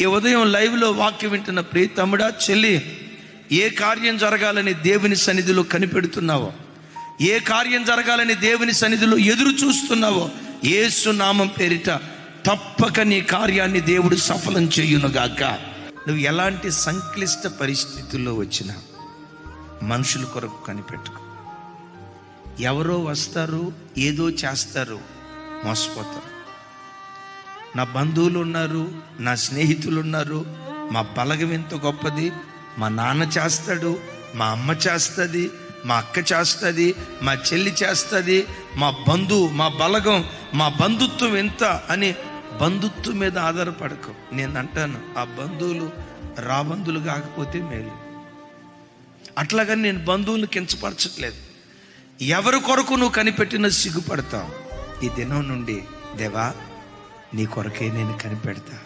ఈ ఉదయం లైవ్లో వాక్యం వింటున్న ప్రియ తమ్ముడా చెల్లి ఏ కార్యం జరగాలని దేవుని సన్నిధిలో కనిపెడుతున్నావో? ఏ కార్యం జరగాలని దేవుని సన్నిధిలో ఎదురు చూస్తున్నావో? ఏసు నామం పేరిట తప్పక నీ కార్యాన్ని దేవుడు సఫలం చేయునుగాక. నువ్వు ఎలాంటి సంక్లిష్ట పరిస్థితుల్లో వచ్చినా మనుషుల కొరకు కనిపెట్టుకో. ఎవరో వస్తారు ఏదో చేస్తారు మోసపోతారు. నా బంధువులు ఉన్నారు నా స్నేహితులు ఉన్నారు మా బలగం ఎంత గొప్పది మా నాన్న చేస్తాడు మా అమ్మ చేస్తుంది మా అక్క చేస్తుంది మా చెల్లి చేస్తుంది మా బంధువు మా బలగం మా బంధుత్వం ఎంత అని బంధుత్వం మీద ఆధారపడకు. నేను అంటాను ఆ బంధువులు రాబంధువులు కాకపోతే మేలు. అట్లాగని నేను బంధువులు కించపరచట్లేదు. ఎవరి కొరకు నువ్వు కనిపెట్టిన సిగ్గుపడతావు. ఈ దినం నుండి దేవా నీ కొరకే నేను కనిపెడతా.